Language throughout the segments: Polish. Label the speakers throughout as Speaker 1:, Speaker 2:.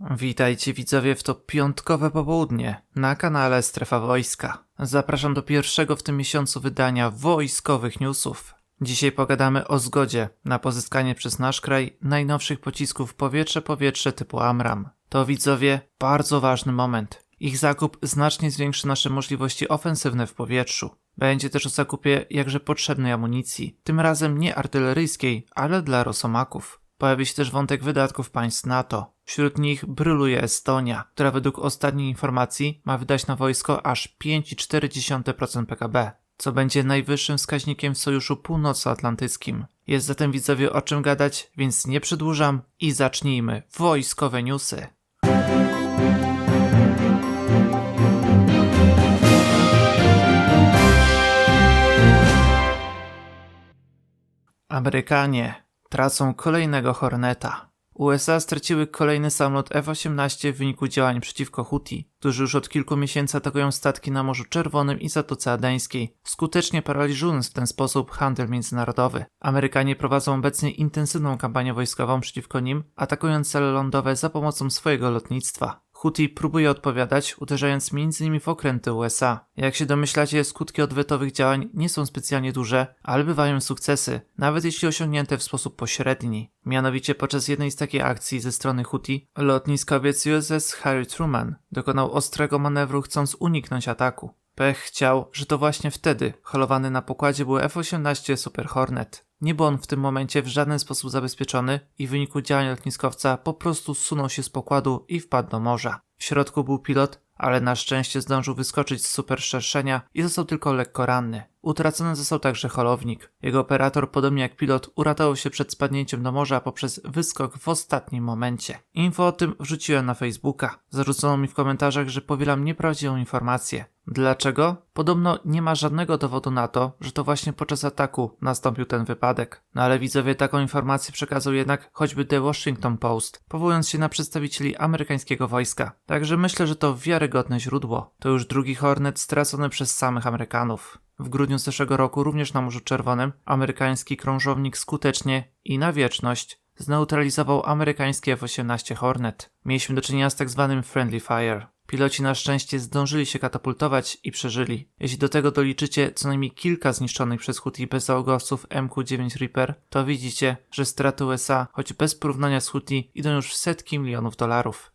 Speaker 1: Witajcie widzowie w to piątkowe popołudnie na kanale Strefa Wojska. Zapraszam do pierwszego w tym miesiącu wydania wojskowych newsów. Dzisiaj pogadamy o zgodzie na pozyskanie przez nasz kraj najnowszych pocisków powietrze-powietrze typu Amram. To widzowie bardzo ważny moment. Ich zakup znacznie zwiększy nasze możliwości ofensywne w powietrzu. Będzie też o zakupie jakże potrzebnej amunicji, tym razem nie artyleryjskiej, ale dla rosomaków. Pojawi się też wątek wydatków państw NATO. Wśród nich bryluje Estonia, która według ostatniej informacji ma wydać na wojsko aż 5,4% PKB, co będzie najwyższym wskaźnikiem w Sojuszu Północnoatlantyckim. Jest zatem widzowie o czym gadać, więc nie przedłużam i zacznijmy wojskowe newsy. Amerykanie tracą kolejnego Horneta. USA straciły kolejny samolot F-18 w wyniku działań przeciwko Houthi, którzy już od kilku miesięcy atakują statki na Morzu Czerwonym i Zatoce Adeńskiej, skutecznie paraliżując w ten sposób handel międzynarodowy. Amerykanie prowadzą obecnie intensywną kampanię wojskową przeciwko nim, atakując cele lądowe za pomocą swojego lotnictwa. Houthi próbuje odpowiadać, uderzając m.in. w okręty USA. Jak się domyślacie, skutki odwetowych działań nie są specjalnie duże, ale bywają sukcesy, nawet jeśli osiągnięte w sposób pośredni. Mianowicie podczas jednej z takich akcji ze strony Houthi, lotniskowiec USS Harry Truman dokonał ostrego manewru chcąc uniknąć ataku. Pech chciał, że to właśnie wtedy holowany na pokładzie był F-18 Super Hornet. Nie był on w tym momencie w żaden sposób zabezpieczony i w wyniku działań lotniskowca po prostu zsunął się z pokładu i wpadł do morza. W środku był pilot, ale na szczęście zdążył wyskoczyć z super szerszenia i został tylko lekko ranny. Utracony został także holownik. Jego operator, podobnie jak pilot, uratował się przed spadnięciem do morza poprzez wyskok w ostatnim momencie. Info o tym wrzuciłem na Facebooka. Zarzucono mi w komentarzach, że powielam nieprawdziwą informację. Dlaczego? Podobno nie ma żadnego dowodu na to, że to właśnie podczas ataku nastąpił ten wypadek. No ale widzowie taką informację przekazał jednak choćby The Washington Post, powołując się na przedstawicieli amerykańskiego wojska. Także myślę, że to wiarygodne źródło. To już drugi Hornet stracony przez samych Amerykanów. W grudniu zeszłego roku również na Morzu Czerwonym amerykański krążownik skutecznie i na wieczność zneutralizował amerykański F-18 Hornet. Mieliśmy do czynienia z tak zwanym friendly fire. Piloci na szczęście zdążyli się katapultować i przeżyli. Jeśli do tego doliczycie co najmniej kilka zniszczonych przez Houthi bezzałogowców MQ-9 Reaper, to widzicie, że straty USA, choć bez porównania z Houthi, idą już w setki milionów dolarów.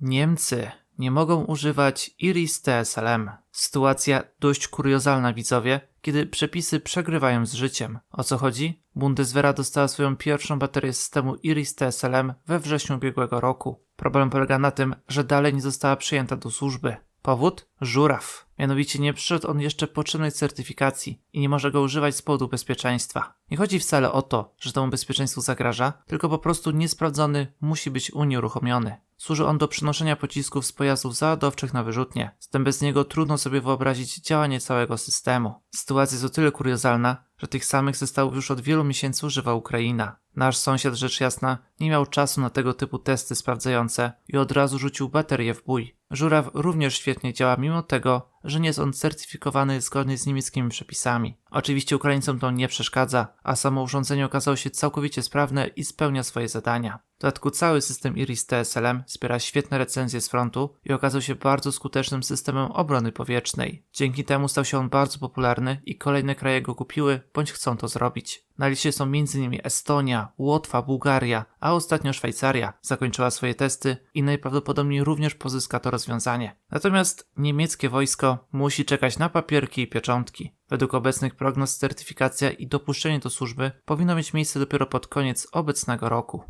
Speaker 1: Niemcy nie mogą używać Iris TSLM. Sytuacja dość kuriozalna widzowie, kiedy przepisy przegrywają z życiem. O co chodzi? Bundeswehra dostała swoją pierwszą baterię systemu Iris TSLM we wrześniu ubiegłego roku. Problem polega na tym, że dalej nie została przyjęta do służby. Powód? Żuraw. Mianowicie nie przyszedł on jeszcze potrzebnej certyfikacji i nie może go używać z powodu bezpieczeństwa. Nie chodzi wcale o to, że temu bezpieczeństwu zagraża, tylko po prostu niesprawdzony musi być unieruchomiony. Służy on do przenoszenia pocisków z pojazdów załadowczych na wyrzutnie. Zatem bez niego trudno sobie wyobrazić działanie całego systemu. Sytuacja jest o tyle kuriozalna, że tych samych zestawów już od wielu miesięcy używa Ukraina. Nasz sąsiad, rzecz jasna, nie miał czasu na tego typu testy sprawdzające i od razu rzucił baterię w bój. Żuraw również świetnie działa mimo tego, że nie jest on certyfikowany zgodnie z niemieckimi przepisami. Oczywiście Ukraińcom to nie przeszkadza, a samo urządzenie okazało się całkowicie sprawne i spełnia swoje zadania. W dodatku cały system Iris TSLM wspiera świetne recenzje z frontu i okazał się bardzo skutecznym systemem obrony powietrznej. Dzięki temu stał się on bardzo popularny i kolejne kraje go kupiły bądź chcą to zrobić. Na liście są m.in. Estonia, Łotwa, Bułgaria, a ostatnio Szwajcaria zakończyła swoje testy i najprawdopodobniej również pozyska to rozwiązanie. Natomiast niemieckie wojsko musi czekać na papierki i pieczątki. Według obecnych prognoz certyfikacja i dopuszczenie do służby powinno mieć miejsce dopiero pod koniec obecnego roku.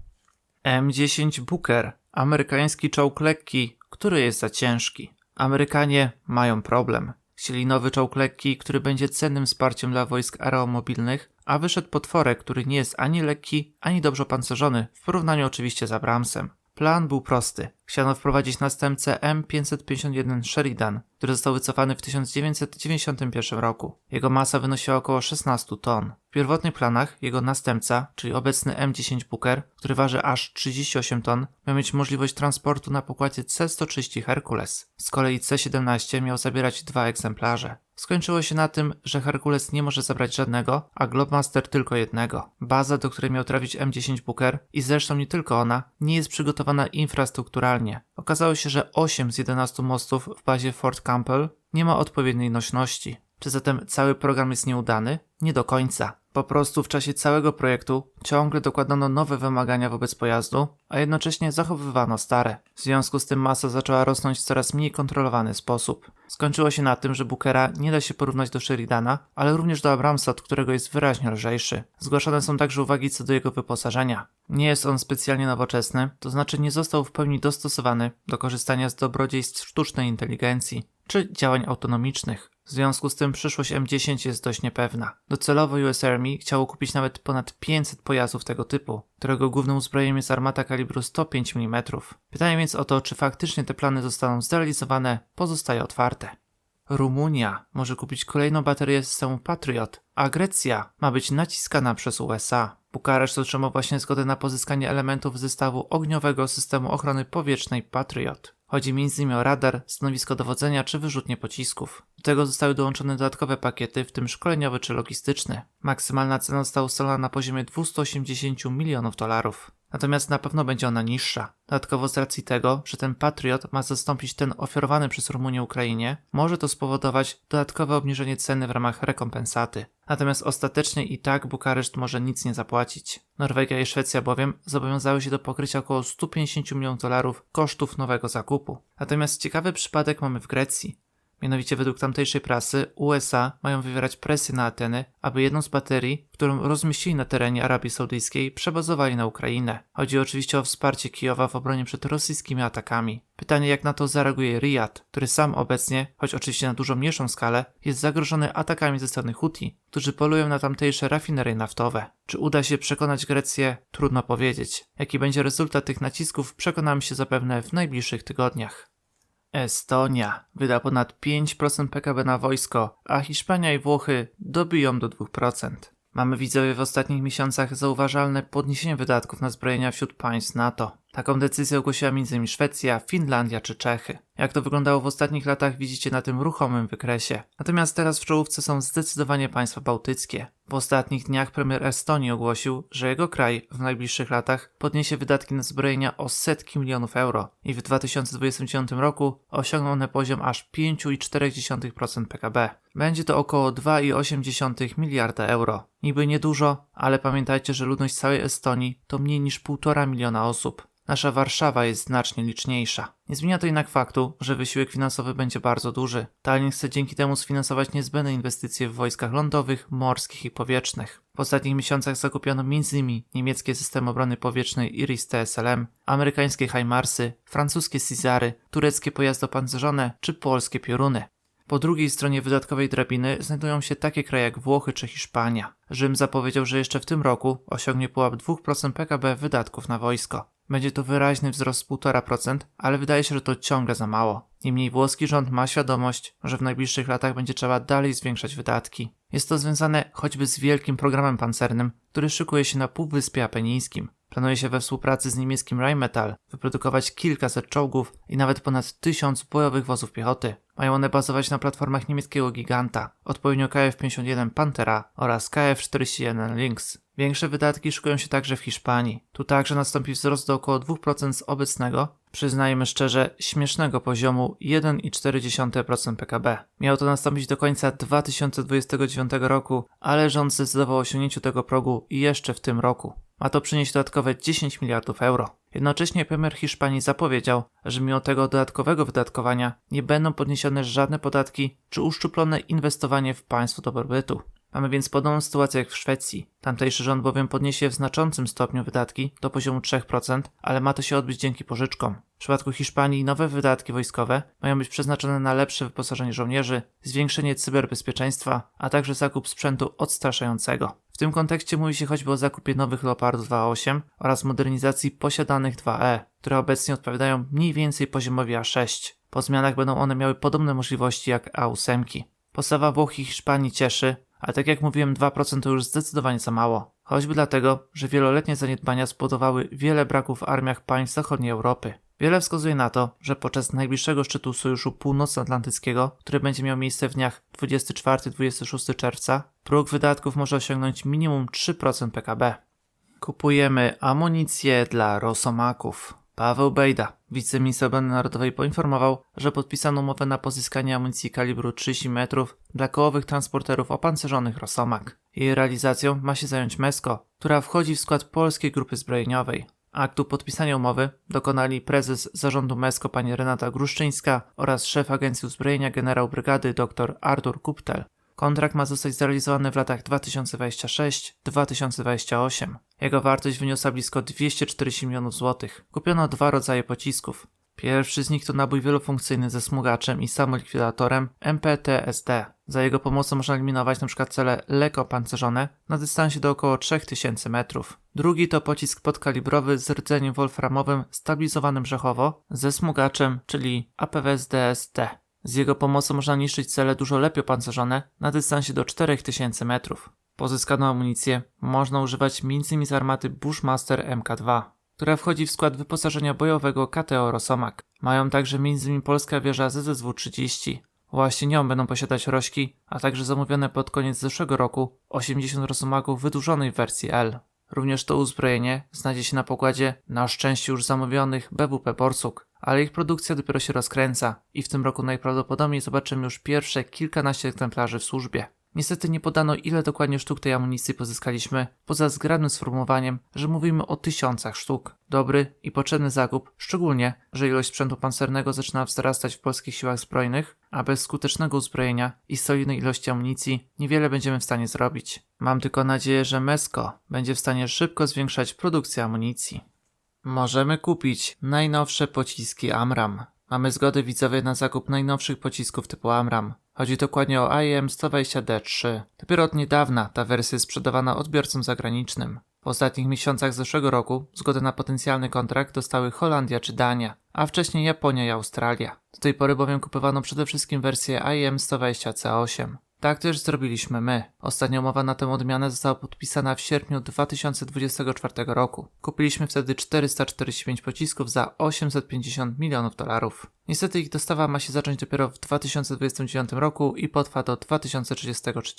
Speaker 1: M10 Booker, amerykański czołg lekki, który jest za ciężki. Amerykanie mają problem. Chcieli nowy czołg lekki, który będzie cennym wsparciem dla wojsk aeromobilnych, a wyszedł potworek, który nie jest ani lekki, ani dobrze opancerzony, w porównaniu oczywiście z Abramsem. Plan był prosty. Chciano wprowadzić następcę M551 Sheridan, który został wycofany w 1991 roku. Jego masa wynosiła około 16 ton. W pierwotnych planach jego następca, czyli obecny M10 Booker, który waży aż 38 ton, miał mieć możliwość transportu na pokładzie C-130 Hercules. Z kolei C-17 miał zabierać dwa egzemplarze. Skończyło się na tym, że Herkules nie może zabrać żadnego, a Globemaster tylko jednego. Baza, do której miał trafić M10 Booker i zresztą nie tylko ona, nie jest przygotowana infrastrukturalnie. Okazało się, że 8 z 11 mostów w bazie Fort Campbell nie ma odpowiedniej nośności. Czy zatem cały program jest nieudany? Nie do końca. Po prostu w czasie całego projektu ciągle dokładano nowe wymagania wobec pojazdu, a jednocześnie zachowywano stare. W związku z tym masa zaczęła rosnąć w coraz mniej kontrolowany sposób. Skończyło się na tym, że Bookera nie da się porównać do Sheridana, ale również do Abramsa, od którego jest wyraźnie lżejszy. Zgłaszane są także uwagi co do jego wyposażenia. Nie jest on specjalnie nowoczesny, to znaczy nie został w pełni dostosowany do korzystania z dobrodziejstw sztucznej inteligencji czy działań autonomicznych. W związku z tym przyszłość M10 jest dość niepewna. Docelowo US Army chciało kupić nawet ponad 500 pojazdów tego typu, którego głównym uzbrojeniem jest armata kalibru 105 mm. Pytanie więc o to, czy faktycznie te plany zostaną zrealizowane, pozostaje otwarte. Rumunia może kupić kolejną baterię systemu Patriot, a Grecja ma być naciskana przez USA. Bukareszt otrzymał właśnie zgodę na pozyskanie elementów zestawu ogniowego systemu ochrony powietrznej Patriot. Chodzi m.in. o radar, stanowisko dowodzenia czy wyrzutnie pocisków. Do tego zostały dołączone dodatkowe pakiety, w tym szkoleniowy czy logistyczny. Maksymalna cena została ustalona na poziomie 280 milionów dolarów. Natomiast na pewno będzie ona niższa. Dodatkowo z racji tego, że ten Patriot ma zastąpić ten oferowany przez Rumunię Ukrainie, może to spowodować dodatkowe obniżenie ceny w ramach rekompensaty. Natomiast ostatecznie i tak Bukareszt może nic nie zapłacić. Norwegia i Szwecja bowiem zobowiązały się do pokrycia około 150 milionów dolarów kosztów nowego zakupu. Natomiast ciekawy przypadek mamy w Grecji. Mianowicie według tamtejszej prasy USA mają wywierać presję na Ateny, aby jedną z baterii, którą rozmieścili na terenie Arabii Saudyjskiej, przebazowali na Ukrainę. Chodzi oczywiście o wsparcie Kijowa w obronie przed rosyjskimi atakami. Pytanie jak na to zareaguje Riyad, który sam obecnie, choć oczywiście na dużo mniejszą skalę, jest zagrożony atakami ze strony Huti, którzy polują na tamtejsze rafinerie naftowe. Czy uda się przekonać Grecję? Trudno powiedzieć. Jaki będzie rezultat tych nacisków przekonamy się zapewne w najbliższych tygodniach. Estonia wyda ponad 5% PKB na wojsko, a Hiszpania i Włochy dobiją do 2%. Mamy widzowie w ostatnich miesiącach zauważalne podniesienie wydatków na zbrojenia wśród państw NATO. Taką decyzję ogłosiła m.in. Szwecja, Finlandia czy Czechy. Jak to wyglądało w ostatnich latach widzicie na tym ruchomym wykresie. Natomiast teraz w czołówce są zdecydowanie państwa bałtyckie. W ostatnich dniach premier Estonii ogłosił, że jego kraj w najbliższych latach podniesie wydatki na zbrojenia o setki milionów euro i w 2029 roku osiągną one poziom aż 5,4% PKB. Będzie to około 2,8 miliarda euro. Niby niedużo, ale pamiętajcie, że ludność całej Estonii to mniej niż 1,5 miliona osób. Nasza Warszawa jest znacznie liczniejsza. Nie zmienia to jednak faktu, że wysiłek finansowy będzie bardzo duży. Tallinn chce dzięki temu sfinansować niezbędne inwestycje w wojskach lądowych, morskich i powietrznych. W ostatnich miesiącach zakupiono m.in. niemieckie systemy obrony powietrznej Iris TSLM, amerykańskie HIMARSy, francuskie Cizary, tureckie pojazdy opancerzone czy polskie pioruny. Po drugiej stronie wydatkowej drabiny znajdują się takie kraje jak Włochy czy Hiszpania. Rzym zapowiedział, że jeszcze w tym roku osiągnie pułap 2% PKB wydatków na wojsko. Będzie to wyraźny wzrost 1,5%, ale wydaje się, że to ciągle za mało. Niemniej włoski rząd ma świadomość, że w najbliższych latach będzie trzeba dalej zwiększać wydatki. Jest to związane choćby z wielkim programem pancernym, który szykuje się na Półwyspie Apenińskim. Planuje się we współpracy z niemieckim Rheinmetall wyprodukować kilkaset czołgów i nawet ponad tysiąc bojowych wozów piechoty. Mają one bazować na platformach niemieckiego giganta, odpowiednio KF-51 Pantera oraz KF-41 Lynx. Większe wydatki szykują się także w Hiszpanii. Tu także nastąpi wzrost do około 2% z obecnego, przyznajmy szczerze, śmiesznego poziomu 1,4% PKB. Miało to nastąpić do końca 2029 roku, ale rząd zdecydował o osiągnięciu tego progu jeszcze w tym roku. Ma to przynieść dodatkowe 10 miliardów euro. Jednocześnie premier Hiszpanii zapowiedział, że mimo tego dodatkowego wydatkowania nie będą podniesione żadne podatki czy uszczuplone inwestowanie w państwo dobrobytu. Mamy więc podobną sytuację jak w Szwecji. Tamtejszy rząd bowiem podniesie w znaczącym stopniu wydatki do poziomu 3%, ale ma to się odbyć dzięki pożyczkom. W przypadku Hiszpanii nowe wydatki wojskowe mają być przeznaczone na lepsze wyposażenie żołnierzy, zwiększenie cyberbezpieczeństwa, a także zakup sprzętu odstraszającego. W tym kontekście mówi się choćby o zakupie nowych Leopardów 2.8 oraz modernizacji posiadanych 2E, które obecnie odpowiadają mniej więcej poziomowi A6. Po zmianach będą one miały podobne możliwości jak A8. Postawa Włoch i Hiszpanii cieszy, ale tak jak mówiłem 2% to już zdecydowanie za mało. Choćby dlatego, że wieloletnie zaniedbania spowodowały wiele braków w armiach państw zachodniej Europy. Wiele wskazuje na to, że podczas najbliższego szczytu Sojuszu Północnoatlantyckiego, który będzie miał miejsce w dniach 24-26 czerwca, próg wydatków może osiągnąć minimum 3% PKB. Kupujemy amunicję dla Rosomaków. Paweł Bejda, wiceminister obrony narodowej, poinformował, że podpisano umowę na pozyskanie amunicji kalibru 30 metrów dla kołowych transporterów opancerzonych Rosomak. Jej realizacją ma się zająć MESCO, która wchodzi w skład Polskiej Grupy Zbrojeniowej. Aktu podpisania umowy dokonali prezes zarządu MESCO pani Renata Gruszczyńska oraz szef Agencji Uzbrojenia generał brygady dr Artur Kuptel. Kontrakt ma zostać zrealizowany w latach 2026-2028. Jego wartość wyniosła blisko 240 milionów złotych. Kupiono dwa rodzaje pocisków. Pierwszy z nich to nabój wielofunkcyjny ze smugaczem i samolikwidatorem MPTSD. Za jego pomocą można eliminować np. cele lekko opancerzone na dystansie do około 3000 metrów. Drugi to pocisk podkalibrowy z rdzeniem wolframowym stabilizowanym brzechowo ze smugaczem, czyli APWSD-ST. Z jego pomocą można niszczyć cele dużo lepiej opancerzone na dystansie do 4000 metrów. Pozyskaną amunicję można używać m.in. z armaty Bushmaster MK2, która wchodzi w skład wyposażenia bojowego KTO Rosomak. Mają także m.in. polska wieża ZSW-30. Właśnie nią będą posiadać Rośki, a także zamówione pod koniec zeszłego roku 80 Rosomaków wydłużonej wersji L. Również to uzbrojenie znajdzie się na pokładzie na szczęście już zamówionych BWP Borsuk, ale ich produkcja dopiero się rozkręca i w tym roku najprawdopodobniej zobaczymy już pierwsze kilkanaście egzemplarzy w służbie. Niestety nie podano ile dokładnie sztuk tej amunicji pozyskaliśmy, poza zgrabnym sformułowaniem, że mówimy o tysiącach sztuk. Dobry i potrzebny zakup, szczególnie, że ilość sprzętu pancernego zaczyna wzrastać w polskich siłach zbrojnych, a bez skutecznego uzbrojenia i solidnej ilości amunicji niewiele będziemy w stanie zrobić. Mam tylko nadzieję, że MESCO będzie w stanie szybko zwiększać produkcję amunicji. Możemy kupić najnowsze pociski Amram. Mamy zgodę widzowie na zakup najnowszych pocisków typu Amram. Chodzi dokładnie o IM 120D3. Dopiero od niedawna ta wersja jest sprzedawana odbiorcom zagranicznym. W ostatnich miesiącach zeszłego roku zgodę na potencjalny kontrakt dostały Holandia czy Dania, a wcześniej Japonia i Australia. Do tej pory bowiem kupowano przede wszystkim wersję IM 120C8. Tak też zrobiliśmy my. Ostatnia umowa na tę odmianę została podpisana w sierpniu 2024 roku. Kupiliśmy wtedy 445 pocisków za 850 milionów dolarów. Niestety ich dostawa ma się zacząć dopiero w 2029 roku i potrwa do 2033.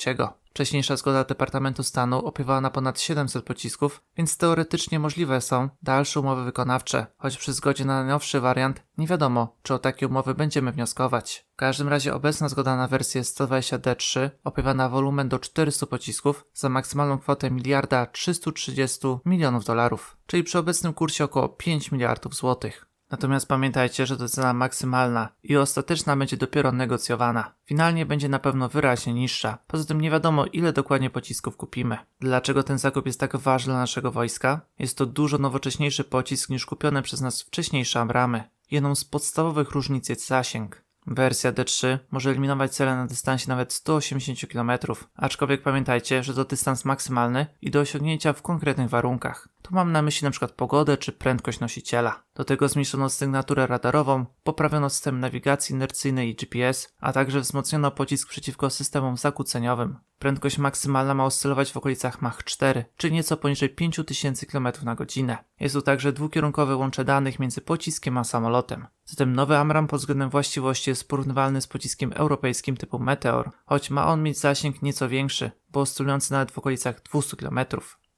Speaker 1: Wcześniejsza zgoda Departamentu Stanu opiewała na ponad 700 pocisków, więc teoretycznie możliwe są dalsze umowy wykonawcze, choć przy zgodzie na najnowszy wariant nie wiadomo, czy o takie umowy będziemy wnioskować. W każdym razie obecna zgoda na wersję 120D3 opiewa na wolumen do 400 pocisków za maksymalną kwotę miliarda 330 milionów dolarów, czyli przy obecnym kursie około 5 miliardów złotych. Natomiast pamiętajcie, że to cena maksymalna i ostateczna będzie dopiero negocjowana. Finalnie będzie na pewno wyraźnie niższa. Poza tym nie wiadomo, ile dokładnie pocisków kupimy. Dlaczego ten zakup jest tak ważny dla naszego wojska? Jest to dużo nowocześniejszy pocisk niż kupione przez nas wcześniejsze Amramy. Jedną z podstawowych różnic jest zasięg. Wersja D3 może eliminować cele na dystansie nawet 180 km, aczkolwiek pamiętajcie, że to dystans maksymalny i do osiągnięcia w konkretnych warunkach. Tu mam na myśli np. pogodę czy prędkość nosiciela. Do tego zmniejszono sygnaturę radarową, poprawiono system nawigacji inercyjnej i GPS, a także wzmocniono pocisk przeciwko systemom zakłóceniowym. Prędkość maksymalna ma oscylować w okolicach Mach 4, czyli nieco poniżej 5000 km na godzinę. Jest tu także dwukierunkowe łącze danych między pociskiem a samolotem. Zatem nowy Amram pod względem właściwości jest porównywalny z pociskiem europejskim typu Meteor, choć ma on mieć zasięg nieco większy, bo oscylujący nawet w okolicach 200 km.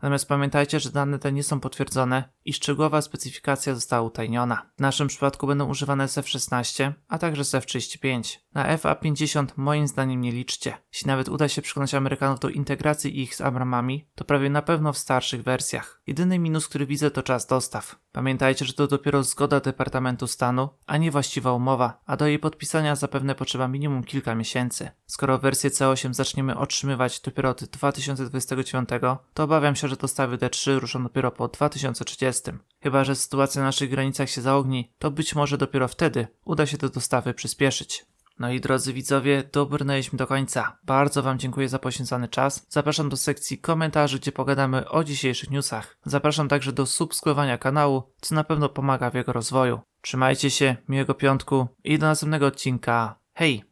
Speaker 1: Natomiast pamiętajcie, że dane te nie są potwierdzone i szczegółowa specyfikacja została utajniona. W naszym przypadku będą używane z F-16, a także z F-35. Na FA-50 moim zdaniem nie liczcie. Jeśli nawet uda się przekonać Amerykanów do integracji ich z Abramami, to prawie na pewno w starszych wersjach. Jedyny minus, który widzę to czas dostaw. Pamiętajcie, że to dopiero zgoda Departamentu Stanu, a nie właściwa umowa, a do jej podpisania zapewne potrzeba minimum kilka miesięcy. Skoro wersję C8 zaczniemy otrzymywać dopiero od 2029, to obawiam się, że dostawy D3 ruszą dopiero po 2030. Chyba, że sytuacja na naszych granicach się zaogni, to być może dopiero wtedy uda się te dostawy przyspieszyć. No i drodzy widzowie, dobrnęliśmy do końca. Bardzo Wam dziękuję za poświęcony czas. Zapraszam do sekcji komentarzy, gdzie pogadamy o dzisiejszych newsach. Zapraszam także do subskrybowania kanału, co na pewno pomaga w jego rozwoju. Trzymajcie się, miłego piątku i do następnego odcinka. Hej!